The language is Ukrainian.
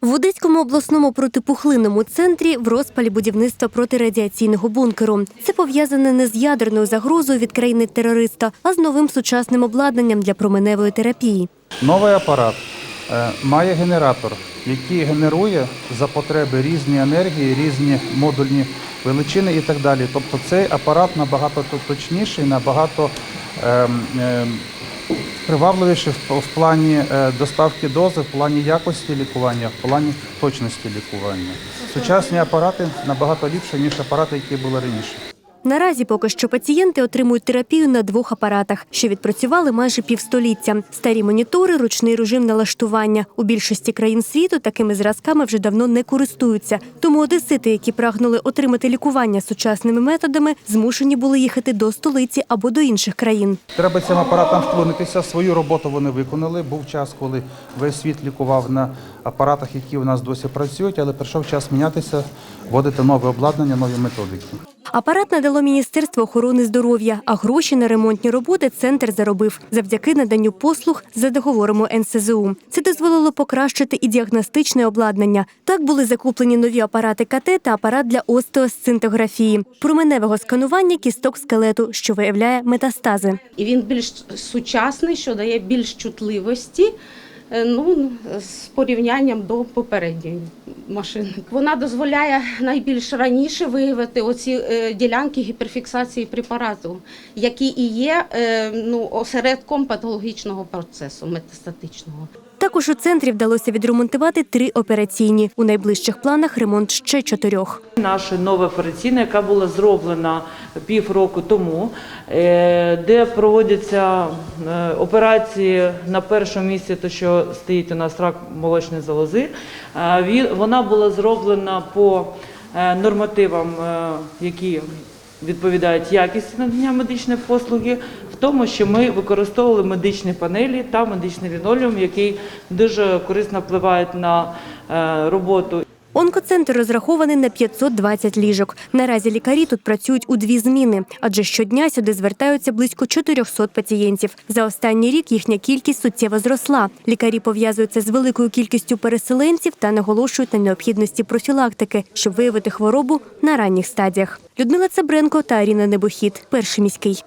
В Одеському обласному протипухлинному центрі в розпалі будівництва протирадіаційного бункеру. Це пов'язане не з ядерною загрозою від країни-терориста, а з новим сучасним обладнанням для променевої терапії. Новий апарат е, має генератор, який генерує за потреби різні енергії, різні модульні величини і так далі. Тобто цей апарат набагато точніший, набагато ем, ем, привабливіший в, плані е, доставки дози, в плані якості лікування, в плані точності лікування. Сучасні апарати набагато ліпші, ніж апарати, які були раніше. Наразі поки що пацієнти отримують терапію на двох апаратах, що відпрацювали майже півстоліття. Старі монітори, ручний режим налаштування. У більшості країн світу такими зразками вже давно не користуються. Тому одесити, які прагнули отримати лікування сучасними методами, змушені були їхати до столиці або до інших країн. Треба цим апаратам вклонитися. Свою роботу вони виконали. Був час, коли весь світ лікував на апаратах, які у нас досі працюють, але прийшов час мінятися, вводити нове обладнання, нові методики. Апарат надало Міністерство охорони здоров'я, а гроші на ремонтні роботи центр заробив завдяки наданню послуг за договорами НСЗУ. Це дозволило покращити і діагностичне обладнання. Так були закуплені нові апарати КТ та апарат для остеосцинтографії, променевого сканування кісток скелету, що виявляє метастази. І він більш сучасний, що дає більш чутливості. Е, Ну, з порівнянням до попередньої машини. Вона дозволяє найбільш раніше виявити оці е, ділянки гіперфіксації препарату, які і є е, ну, осередком патологічного процесу метастатичного. Також у центрі вдалося відремонтувати три операційні. У найближчих планах ремонт ще чотирьох. Наша нова операційна, яка була зроблена півроку тому, е, де проводяться е, операції на першому місці, то що стоїть у нас рак молочної залози. Е, Вона була зроблена по нормативам, які відповідають якісті надання медичної послуги, в тому, що ми використовували медичні панелі та медичний лінолеум, який дуже корисно впливає на е, роботу Онкоцентр розрахований на 520 ліжок. Наразі лікарі тут працюють у дві зміни, адже щодня сюди звертаються близько 400 пацієнтів. За останній рік їхня кількість суттєво зросла. Лікарі пов'язуються з великою кількістю переселенців та наголошують на необхідності профілактики, щоб виявити хворобу на ранніх стадіях. Людмила Цабренко та Аріна Небохід. Перший міський.